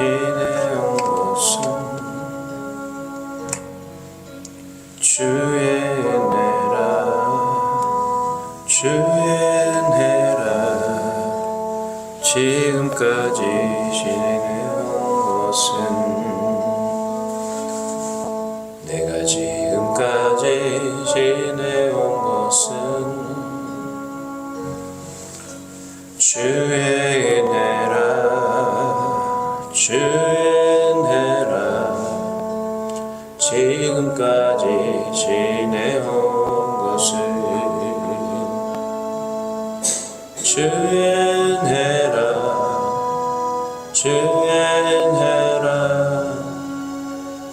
지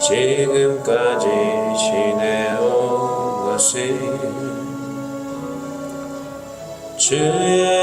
지금까지 지내온 것은 주의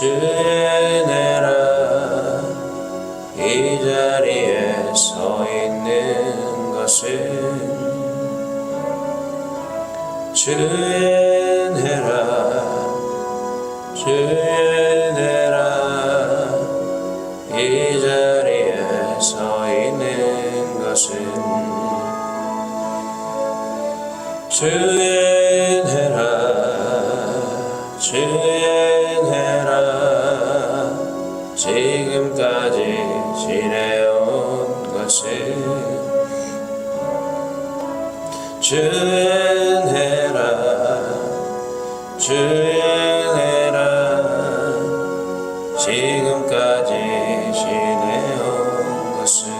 주 지내온 것은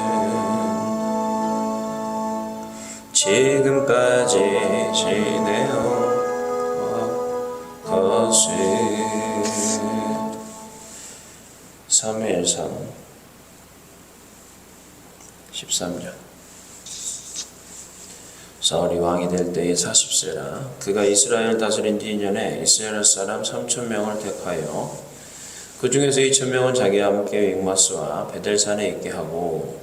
지금까지 지내온 것은 사무엘상 13년. 사울이 왕이 될 때에 40세라. 그가 이스라엘을 다스린 뒤 2년에 이스라엘 사람 3천 명을 택하여 그 중에서 2천 명은 자기와 함께 윙마스와 베델산에 있게 하고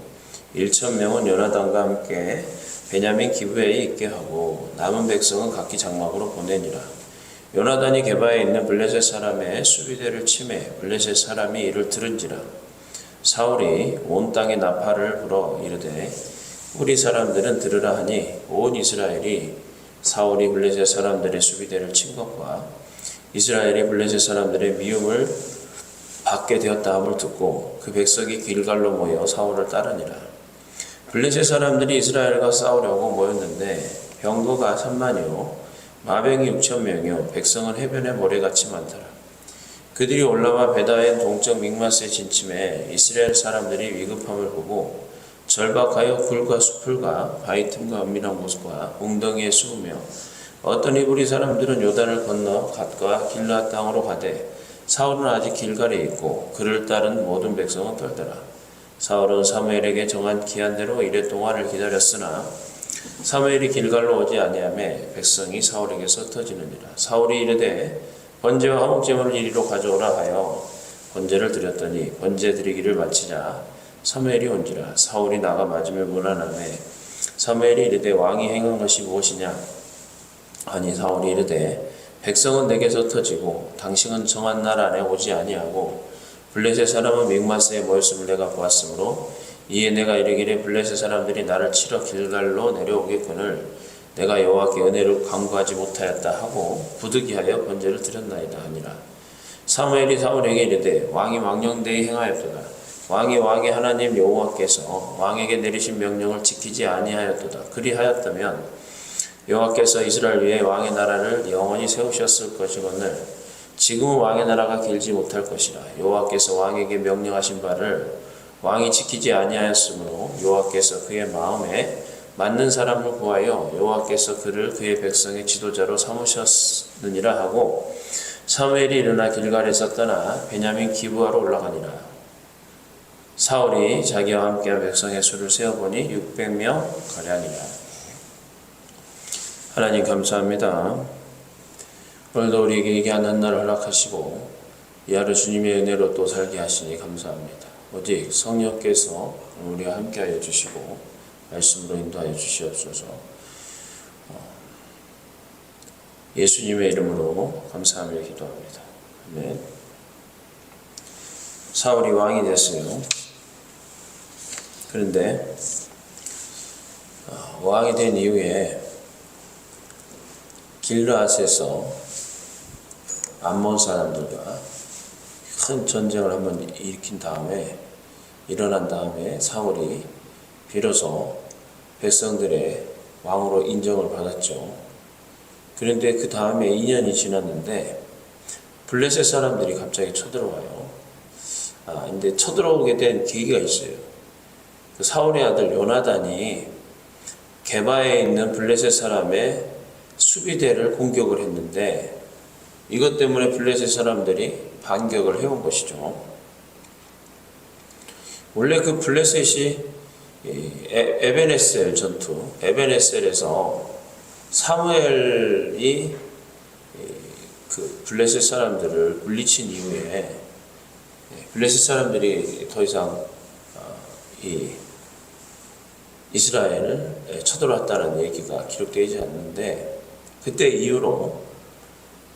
1천 명은 요나단과 함께 베냐민 기브에 있게 하고 남은 백성은 각기 장막으로 보내니라. 요나단이 게바에 있는 블레셋 사람의 수비대를 침해 블레셋 사람이 이를 들은지라. 사울이 온 땅에 나팔을 불어 이르되 우리 사람들은 들으라 하니 온 이스라엘이 사울이 블레셋 사람들의 수비대를 친 것과 이스라엘이 블레셋 사람들의 미움을 받게 되었다함을 듣고 그 백성이 길갈로 모여 사울을 따르니라. 블레셋 사람들이 이스라엘과 싸우려고 모였는데 병거가 3만이요 마병이 6천 명이요 백성은 해변에 모래같이 많더라. 그들이 올라와 베다의 동쪽 믹마스에 진침해 이스라엘 사람들이 위급함을 보고 절박하여 굴과 수풀과 바위 틈과 은밀한 곳과 웅덩이에 숨으며 어떤 이브리 사람들은 요단을 건너 갓과 길라 땅으로 가되 사울은 아직 길갈에 있고 그를 따른 모든 백성은 떨더라. 사울은 사무엘에게 정한 기한대로 이래 동안을 기다렸으나 사무엘이 길갈로 오지 아니하매 백성이 사울에게서 터지느니라. 사울이 이르되 번제와 화목제물을 이리로 가져오라 하여 번제를 드렸더니 번제 드리기를 마치자 사무엘이 온지라. 사울이 나가 맞으며 무난함에 사무엘이 이르되 왕이 행한 것이 무엇이냐? 아니 사울이 이르되 백성은 내게서 터지고 당신은 정한 날 안에 오지 아니하고 블레셋 사람은 믹마스에 모였음을 내가 보았으므로 이에 내가 이르기를 블레셋 사람들이 나를 치러 길갈로 내려오겠거늘 내가 여호와께 은혜를 강구하지 못하였다 하고 부득이하여 번제를 드렸나이다 하니라. 사무엘이 사울에게 이르되 왕이 망령되이 행하였도다. 왕이 왕의 하나님 여호와께서 왕에게 내리신 명령을 지키지 아니하였도다. 그리하였다면 여호와께서 이스라엘 위에 왕의 나라를 영원히 세우셨을 것이거늘 지금은 왕의 나라가 길지 못할 것이라. 여호와께서 왕에게 명령하신 바를 왕이 지키지 아니하였으므로 여호와께서 그의 마음에 맞는 사람을 구하여 여호와께서 그를 그의 백성의 지도자로 삼으셨느니라 하고 사무엘이 일어나 길갈에서 떠나 베냐민 기부하러 올라가니라. 사울이 자기와 함께한 백성의 수를 세어보니 600명 가량이라 하나님 감사합니다. 오늘도 우리에게 하는 날을 허락하시고 이 하루 주님의 은혜로 또 살게 하시니 감사합니다. 오직 성령께서 우리와 함께하여 주시고 말씀으로 인도하여 주시옵소서. 어, 예수님의 이름으로 감사하며 기도합니다. 아멘. 사울이 왕이 됐어요. 그런데 어, 왕이 된 이후에 길르앗에서 암몬 사람들과 큰 전쟁을 한번 일으킨 다음에 일어난 다음에 사울이 비로소 백성들의 왕으로 인정을 받았죠. 그런데 그 다음에 2년이 지났는데 블레셋 사람들이 갑자기 쳐들어와요. 아, 근데 쳐들어오게 된 계기가 있어요. 그 사울의 아들 요나단이 게바에 있는 블레셋 사람의 수비대를 공격을 했는데 이것 때문에 블레셋 사람들이 반격을 해온 것이죠. 원래 그 블레셋이 에- 에베네셀 전투, 에베네셀에서 사무엘이 이- 그 블레셋 사람들을 물리친 이후에 블레셋 사람들이 더 이상 어, 이 이스라엘을 쳐들어왔다는 얘기가 기록되지 않는데 그때 이후로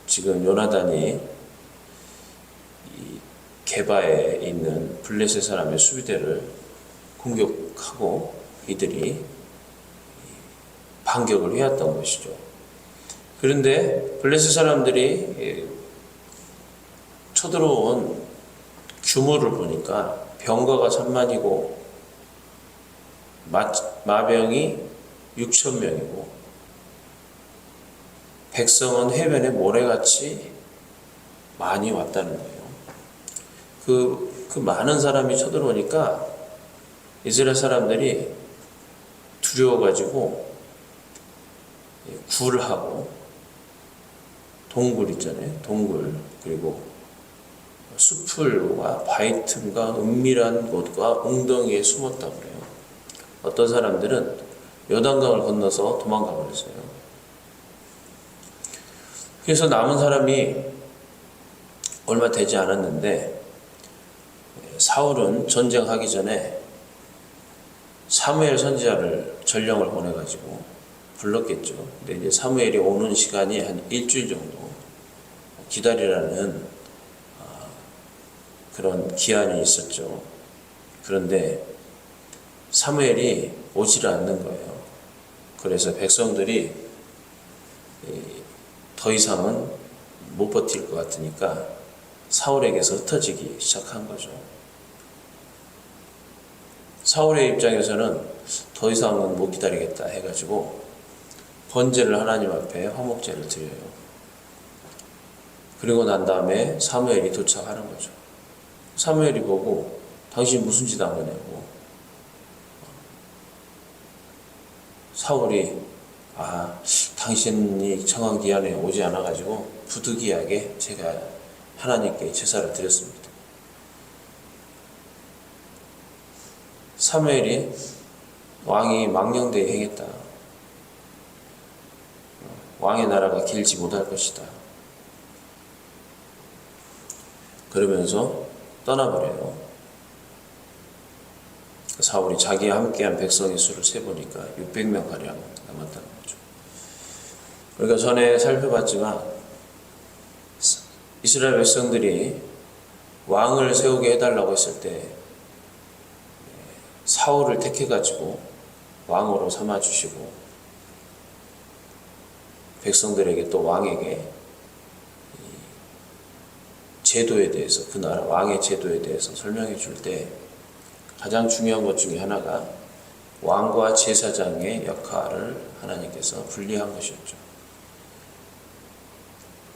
지금 요나단이 이 게바에 있는 블레셋 사람의 수비대를 공격하고 이들이 반격을 해왔던 것이죠. 그런데 블레셋 사람들이 예, 쳐들어온 규모를 보니까 병거가 3만이고 마, 마병이 6천 명이고 백성은 해변에 모래같이 많이 왔다는 거예요. 그, 그 많은 사람이 쳐들어오니까 이스라엘 사람들이 두려워가지고 굴하고 동굴 있잖아요. 동굴 그리고 수풀과 바위 틈과 은밀한 곳과 웅덩이에 숨었다고 그래요. 어떤 사람들은 요단강을 건너서 도망가 버렸어요. 그래서 남은 사람이 얼마 되지 않았는데 사울은 전쟁하기 전에 사무엘 선지자를 전령을 보내가지고 불렀겠죠. 근데 이제 사무엘이 오는 시간이 한 일주일 정도 기다리라는 아, 그런 기한이 있었죠. 그런데 사무엘이 오지를 않는 거예요. 그래서 백성들이 더 이상은 못 버틸 것 같으니까 사울에게서 흩어지기 시작한 거죠. 사울의 입장에서는 더 이상은 못 기다리겠다 해가지고 번제를 하나님 앞에 화목제를 드려요. 그리고 난 다음에 사무엘이 도착하는 거죠. 사무엘이 보고 당신 무슨 짓 한 거냐고. 사울이 아 당신이 정한 기한에 오지 않아가지고 부득이하게 제가 하나님께 제사를 드렸습니다. 사무엘이 왕이 망령되이 행했다. 왕의 나라가 길지 못할 것이다. 그러면서 떠나버려요. 사울이 자기와 함께한 백성의 수를 세보니까 600명 가량 남았다는 거죠. 우리가 전에 살펴봤지만 이스라엘 백성들이 왕을 세우게 해달라고 했을 때 사울을 택해가지고 왕으로 삼아주시고 백성들에게 또 왕에게 이 제도에 대해서 그 나라 왕의 제도에 대해서 설명해 줄 때 가장 중요한 것 중에 하나가 왕과 제사장의 역할을 하나님께서 분리한 것이었죠.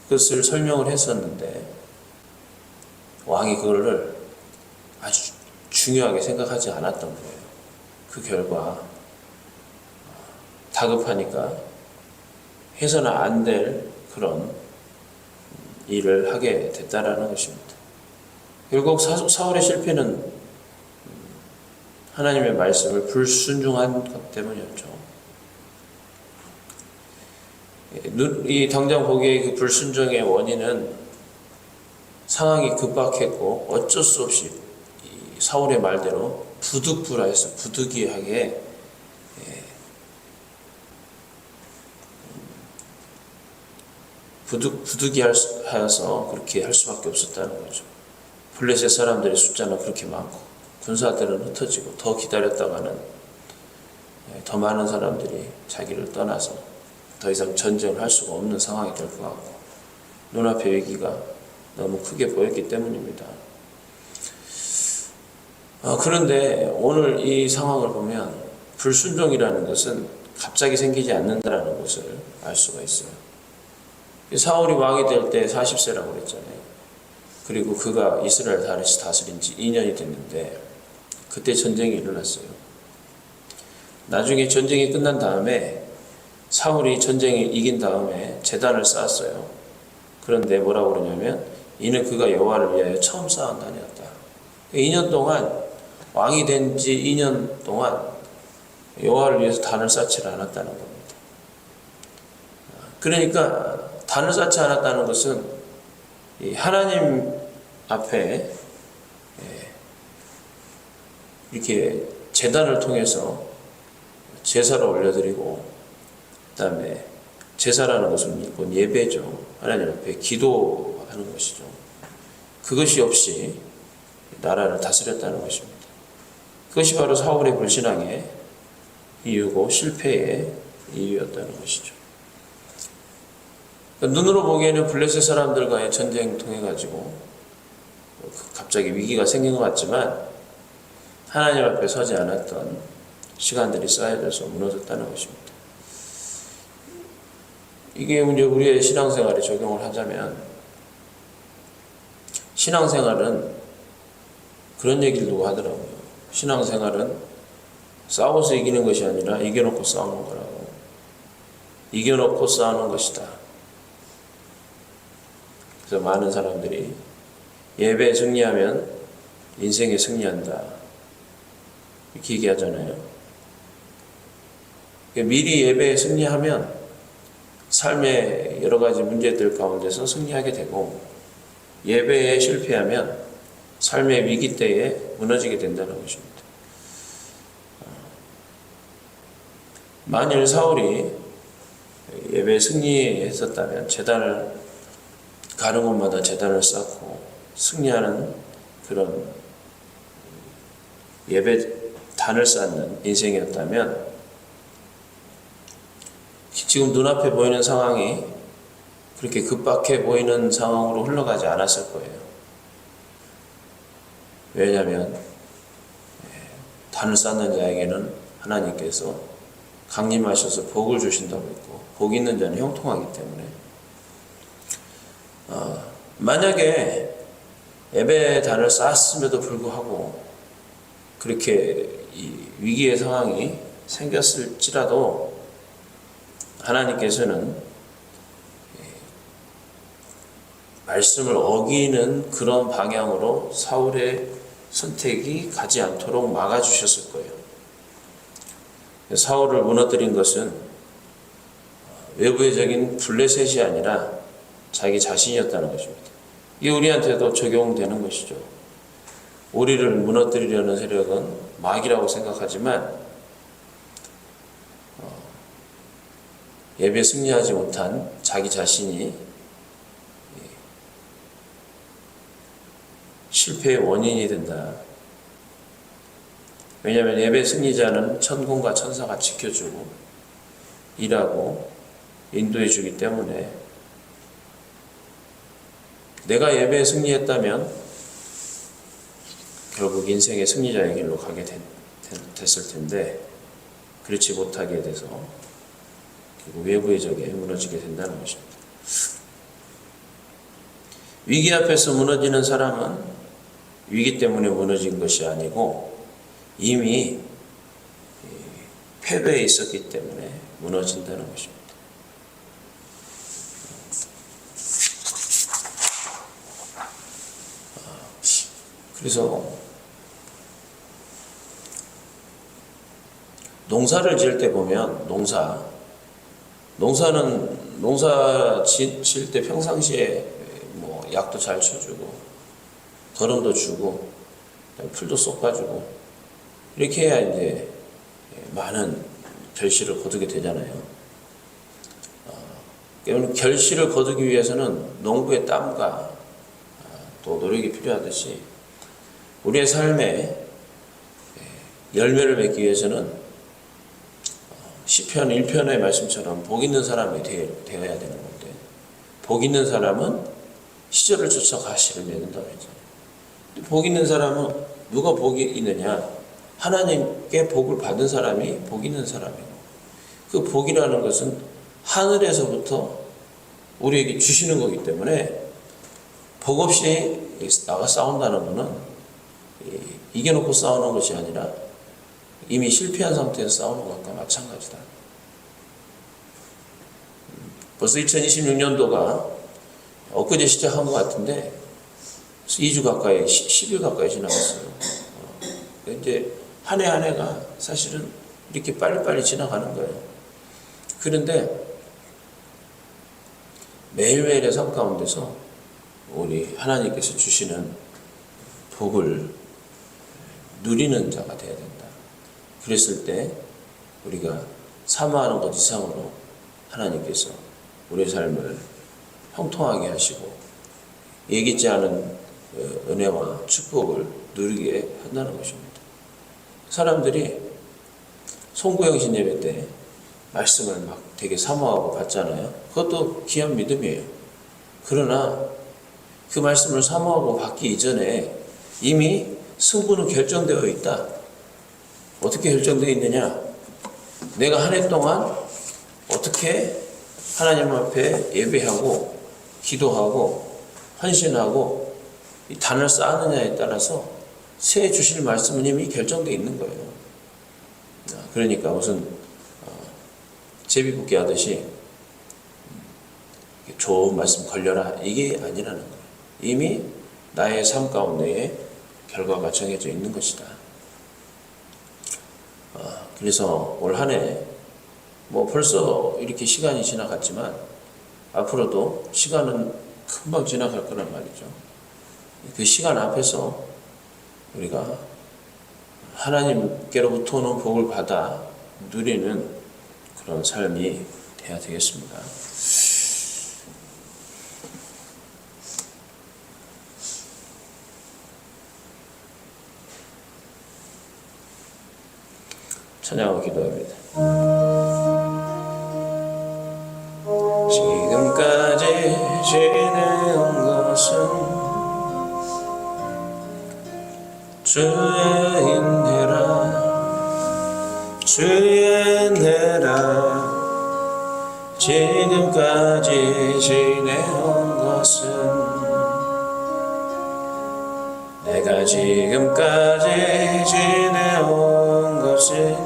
그것을 설명을 했었는데 왕이 그거를 아주 중요하게 생각하지 않았던 거예요. 그 결과 다급하니까 해서는 안 될 그런 일을 하게 됐다라는 것입니다. 결국 사- 사울의 실패는 하나님의 말씀을 불순종한 것 때문이었죠. 눈- 이 당장 보기에 그 불순종의 원인은 상황이 급박했고 어쩔 수 없이 이 사울의 말대로 부득불하여서 부득이하게 부득, 부득이하여서 그렇게 할 수밖에 없었다는 거죠. 블레셋 사람들의 숫자는 그렇게 많고 군사들은 흩어지고 더 기다렸다가는 예, 더 많은 사람들이 자기를 떠나서 더 이상 전쟁을 할 수가 없는 상황이 될 것 같고 눈앞의 위기가 너무 크게 보였기 때문입니다. 아, 그런데 오늘 이 상황을 보면 불순종이라는 것은 갑자기 생기지 않는다는 것을 알 수가 있어요. 사울이 왕이 될 때 40세라고 그랬잖아요. 그리고 그가 이스라엘 다시 다스린 지 2년이 됐는데 그때 전쟁이 일어났어요. 나중에 전쟁이 끝난 다음에 사울이 전쟁에 이긴 다음에 재단을 쌓았어요. 그런데 뭐라고 그러냐면 이는 그가 여호와를 위하여 처음 쌓은 단이었다. 2년 동안 왕이 된 지 2년 동안 여호와를 위해서 단을 쌓지 않았다는 겁니다. 그러니까 단을 쌓지 않았다는 것은 이 하나님 앞에 예, 이렇게 재단을 통해서 제사를 올려드리고 그다음에 제사라는 것은 곧 예배죠. 하나님 앞에 기도하는 것이죠. 그것이 없이 나라를 다스렸다는 것입니다. 그것이 바로 사울의 불신앙의 이유고 실패의 이유였다는 것이죠. 눈으로 보기에는 블레셋 사람들과의 전쟁 통해 가지고 갑자기 위기가 생긴 것 같지만 하나님 앞에 서지 않았던 시간들이 쌓여져서 무너졌다는 것입니다. 이게 이제 우리의 신앙생활에 적용을 하자면 신앙생활은 그런 얘기를 누가 하더라고요. 신앙생활은 싸워서 이기는 것이 아니라 이겨놓고 싸우는 거라고. 이겨놓고 싸우는 것이다. 그래서 많은 사람들이 예배에 승리하면 인생에 승리한다. 이렇게 얘기하잖아요. 미리 예배에 승리하면 삶의 여러 가지 문제들 가운데서 승리하게 되고 예배에 실패하면 삶의 위기 때에 무너지게 된다는 것입니다. 만일 사울이 예배에 승리했었다면 재단을 가는 곳마다 재단을 쌓고 승리하는 그런 예배 단을 쌓는 인생이었다면 지금 눈앞에 보이는 상황이 그렇게 급박해 보이는 상황으로 흘러가지 않았을 거예요. 왜냐하면 단을 쌓는 자에게는 하나님께서 강림하셔서 복을 주신다고 했고 복 있는 자는 형통하기 때문에 어, 만약에 예배 단을 쌓았음에도 불구하고 그렇게 위기의 상황이 생겼을지라도 하나님께서는 말씀을 어기는 그런 방향으로 사울의 선택이 가지 않도록 막아주셨을 거예요. 사울을 무너뜨린 것은 외부적인 블레셋이 아니라 자기 자신이었다는 것입니다. 이게 우리한테도 적용되는 것이죠. 우리를 무너뜨리려는 세력은 막이라고 생각하지만 예배 승리하지 못한 자기 자신이 예, 실패의 원인이 된다. 왜냐하면 예배 승리자는 천군과 천사가 지켜주고 일하고 인도해 주기 때문에 내가 예배에 승리했다면 결국 인생의 승리자의 길로 가게 된- 된- 됐을 텐데 그렇지 못하게 돼서 결국 외부의 적에 무너지게 된다는 것입니다. 위기 앞에서 무너지는 사람은 위기 때문에 무너진 것이 아니고 이미 패배에 있었기 때문에 무너진다는 것입니다. 그래서 농사를 지을 때 보면 농사 농사는 농사 지을 때 평상시에 뭐 약도 잘 쳐주고 거름도 주고 풀도 쏟아주고 이렇게 해야 이제 많은 결실을 거두게 되잖아요. 어, 그러면 결실을 거두기 위해서는 농부의 땀과 아, 또 노력이 필요하듯이 우리의 삶에 열매를 맺기 위해서는 어, 시편 1편의 말씀처럼 복 있는 사람이 되, 되어야 되는 건데 복 있는 사람은 시절을 쫓아 가시를 맺는다고 했잖아요. 복 있는 사람은 누가 복이 있느냐? 하나님께 복을 받은 사람이 복 있는 사람이고 그 복이라는 것은 하늘에서부터 우리에게 주시는 거기 때문에 복 없이 나가 싸운다는 것은 이겨놓고 싸우는 것이 아니라 이미 실패한 상태에서 싸우는 것과 마찬가지다. 벌써 2026년도가 엊그제 시작한 것 같은데 2주 가까이, 10일 가까이 지나갔어요. 어, 이제 한 해 한 해가 사실은 이렇게 빨리빨리 지나가는 거예요. 그런데 매일매일의 삶 가운데서 우리 하나님께서 주시는 복을 누리는 자가 되어야 된다. 그랬을 때 우리가 사모하는 것 이상으로 하나님께서 우리의 삶을 형통하게 하시고 예기치 않은 어, 은혜와 축복을 누리게 한다는 것입니다. 사람들이 송구영신 예배 때 말씀을 막 되게 사모하고 받잖아요. 그것도 귀한 믿음이에요. 그러나 그 말씀을 사모하고 받기 이전에 이미 승부는 결정되어 있다. 어떻게 결정되어 있느냐? 내가 한 해 동안 어떻게 하나님 앞에 예배하고 기도하고 헌신하고 이 단을 쌓느냐에 따라서 새 주실 말씀은 이미 결정되어 있는 거예요. 아, 그러니까 무슨 어, 제비뽑기 하듯이 좋은 말씀 걸려라 이게 아니라는 거예요. 이미 나의 삶 가운데에 결과가 정해져 있는 것이다. 아, 그래서 올 한 해 뭐 벌써 이렇게 시간이 지나갔지만 앞으로도 시간은 금방 지나갈 거란 말이죠. 그 시간 앞에서 우리가 하나님께로부터 오는 복을 받아 누리는 그런 삶이 돼야 되겠습니다. 찬양하고 기도합니다. 지금까지 지내온 것은 주의 은혜라 주의 은혜라 지금까지 지내온 것은 내가 지금까지 지내온 것은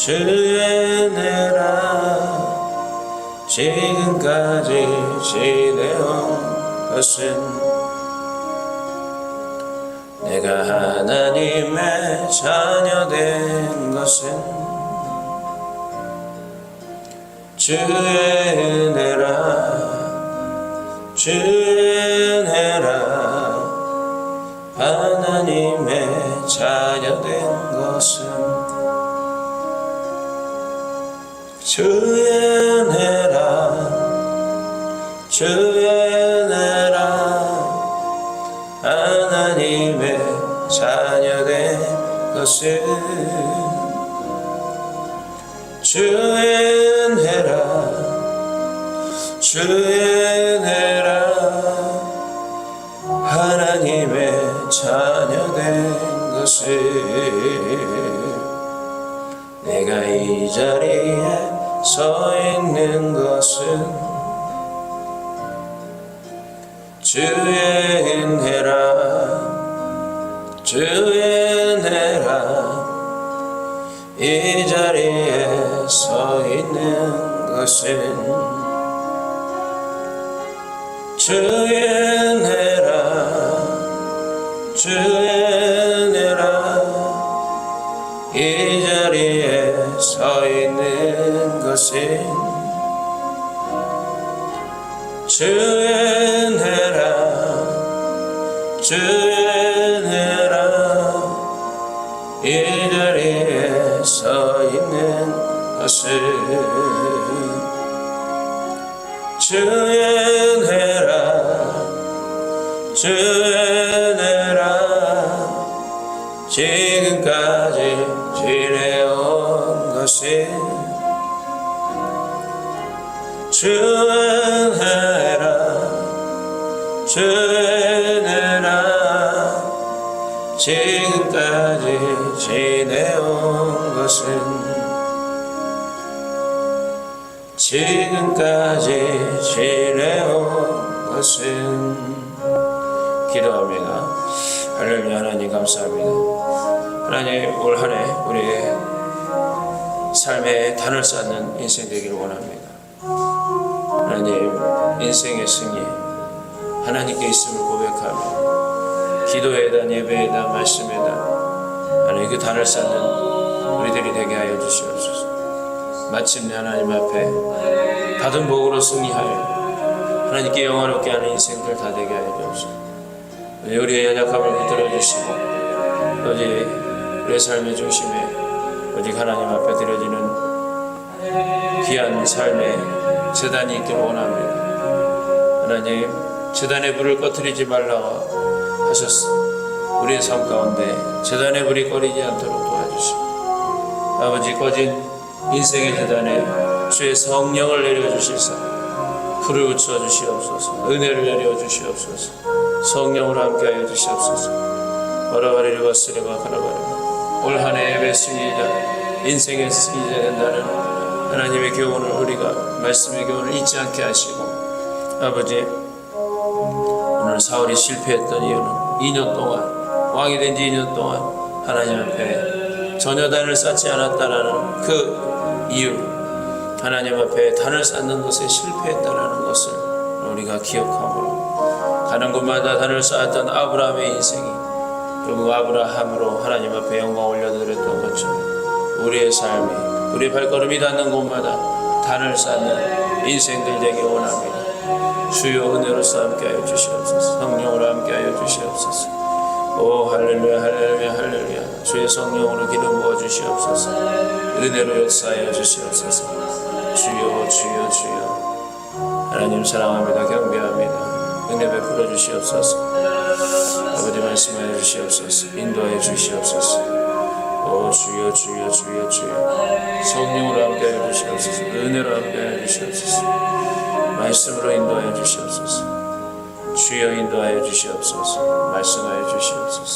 주의 은혜라. 지금까지 지내온 것은 내가 하나님의 자녀 된 것은 주의 은혜라. 주의 은혜라. 하나님의 자녀 된 것은 주의 은혜라 주의 은혜라. 하나님의 자녀 된 것은 주의 은혜라 주의 은혜라. 하나님의 자녀 된 것을 내가 이 자리에 서 있는 것은 주의 은혜라 주의 은혜라. 이 자리에 서 있는 것은 주의 은혜라 주의 이 자리에 서 있는 것은 주의 은혜라 주의 은혜라. 이 자리에 서 있는 것은 주의 은혜라 주의 주의 은혜라 지금까지 지내온 것은 지금까지 지내온 것은 기도합니다. 할렐루야 하나님 감사합니다. 하나님 올 한해 우리의 삶의 단을 쌓는 인생 되기를 원합니다. 하나님 인생의 승리 하나님께 있음을 고백하며 기도에다 예배에다 말씀에다 하나님 그 단을 쌓는 우리들이 되게 하여 주시옵소서. 마침내 하나님 앞에 받은 복으로 승리하여 하나님께 영화롭게 하는 인생들 다 되게 하여 주옵소서. 우리의 연약함을 붙들어 주시고 우리의 삶의 중심에 어디 하나님 앞에 드려지는 귀한 삶의 재단이 있기를 원합니다. 하나님 재단의 불을 꺼뜨리지 말라고 하셨어. 우리의 삶 가운데 재단의 불이 꺼리지 않도록 도와주시고 아버지 꺼진 인생의 재단에 주의 성령을 내려주시사 불을 붙여 주시옵소서 은혜를 내려 주시옵소서 성령으로 함께하여 주시옵소서 바라바리를 바스레가 가라바라 올 한해 예배 승리자 인생의 승리자 된다는 하나님의 교훈을 우리가 말씀의 교훈을 잊지 않게 하시고 아버지 오늘 사울이 실패했던 이유는 2년 동안 왕이 된 지 2년 동안 하나님 앞에 전혀 단을 쌓지 않았다라는 그 이유 하나님 앞에 단을 쌓는 것에 실패했다라는 것을 우리가 기억하므로 가는 곳마다 단을 쌓았던 아브라함의 인생이 결국 아브라함으로 하나님 앞에 영광 올려드렸던 것처럼 우리의 삶이 우리의 발걸음이 닿는 곳마다 단을 쌓는 인생들 되기 원합니다. 주여 은혜로서 함께하여 주시옵소서. 성령으로 함께하여 주시옵소서. 오 할렐루야 할렐루야 할렐루야. 주의 성령으로 기름 부어 주시옵소서. 은혜로 역사하여 주시옵소서. 주여 주여 주여. 하나님 사랑합니다. 경배합니다. 은혜 베풀어 주시옵소서 아버지 말씀하여 주시옵소서 인도하여 주시옵소서 오 주여 주여 주여 주여 성령으로 함께하여 주시옵소서 은혜로 함께하여 주시옵소서 말씀으로 인도하여 주시옵소서 주여 인도하여 주시옵소서 말씀하여 주시옵소서